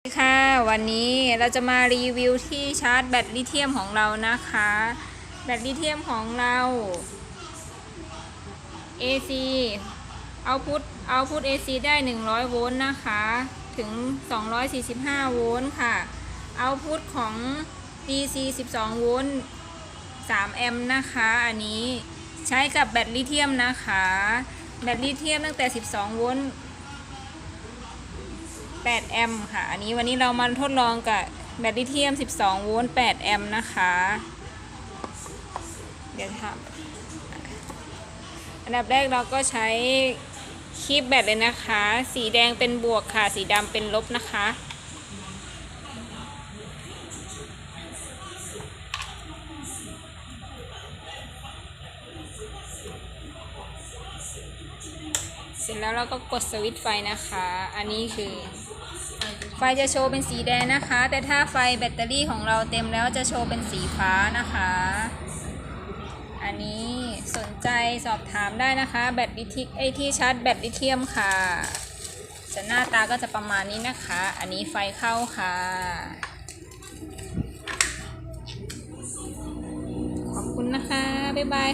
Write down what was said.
สวัสดีค่ะวันนี้เราจะมารีวิวที่ชาร์จแบตลิเธียมของเรานะคะ แบตลิเธียมของเรา AC เอาพุทเอาพุท AC ได้ 100 โวลต์นะคะ ถึง 245 โวลต์ค่ะ เอาพุทของ DC 12 โวลต์3แอมป์นะคะ อันนี้ใช้กับแบตลิเธียมนะคะ แบตลิเธียมตั้งแต่ 12 โวลต์ 8 แอมป์ค่ะ อันนี้วันนี้เรามาทดลองกับแบตลิเธียม 12 โวลต์ 8 แอมป์นะคะ เดี๋ยวทำอันดับแรกเราก็ใช้คีบแบตเลยนะคะ สีแดงเป็นบวกค่ะ สีดำเป็นลบนะคะเสร็จแล้วเราก็กดสวิตช์ไฟนะคะ อันนี้คือ ไฟจะโชว์เป็นสีแดงนะคะ แต่ถ้าไฟแบตเตอรี่ของเราเต็มแล้วจะโชว์เป็นสีฟ้านะคะ อันนี้สนใจสอบถามได้นะคะ แบตลิทิไอที่ชาร์จแบตลิเทียมค่ะจะหน้าตาก็จะประมาณนี้นะคะ อันนี้ไฟเข้าค่ะ ขอบคุณนะคะ บ๊ายบาย